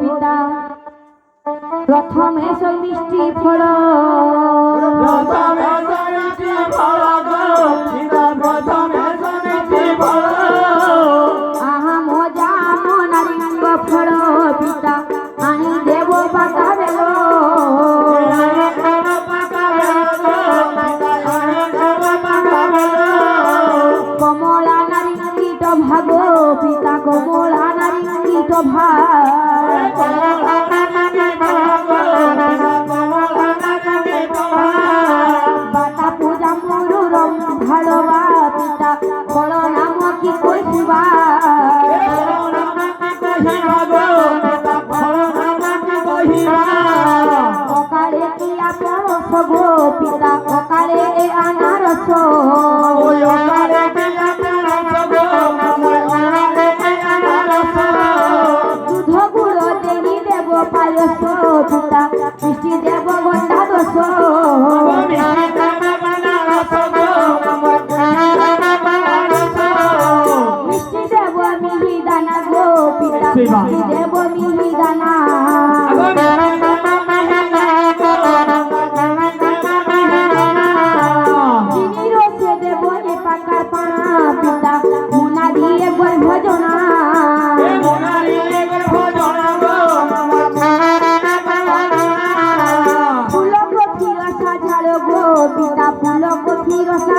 পিতা প্রথমে সই মিষ্টি ফল। প্রথমে সমিতি ফল গো পিতা প্রথমে সমিতি ফল। আহা মজা মনারিঙ্গ ফল পিতা আনি দেব পাতা দেব। কমলা নারিঙ্গিত ভাগ পিতা কমলা নারিঙ্গিত ভাগ। নাম কি কইবা অকালে কি আপরস গো পিতা অকালে এ আনারস। দেব মিহি চিনি রসে দেব এ পাকার পানা পিতা মোনা দিয়ে গর্ভ জনা ফুল কফি রসা ঝাড়ো। গো পিতা ফুল কফি রসা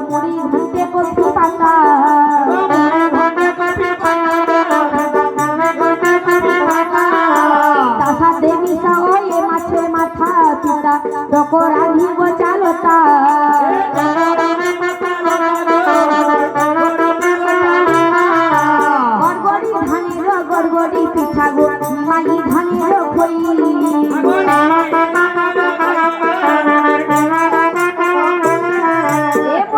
মুড়ি ঘন্টে কপি পাতা। তাসা দেবী মাছের মাথা পিতা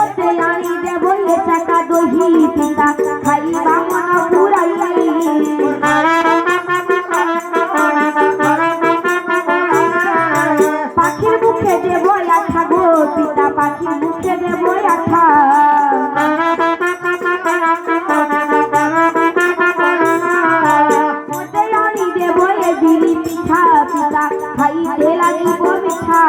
পথে আনি দেব চাকা দহি পিতা, খাইবা মন পুরাই পাখির মুখে দেব আঠা গো পিতা, পাখির মুখে দেব আঠা। খাইতে লাগিব মিঠা।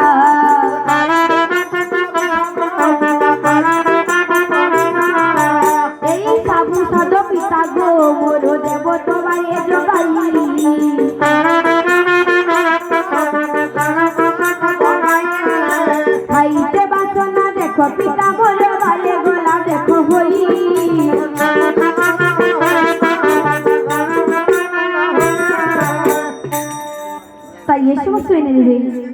বাসনা দেখো পিতা মোর বালে গলা দেখো হই তাই এই সমস্ত এনে দেবে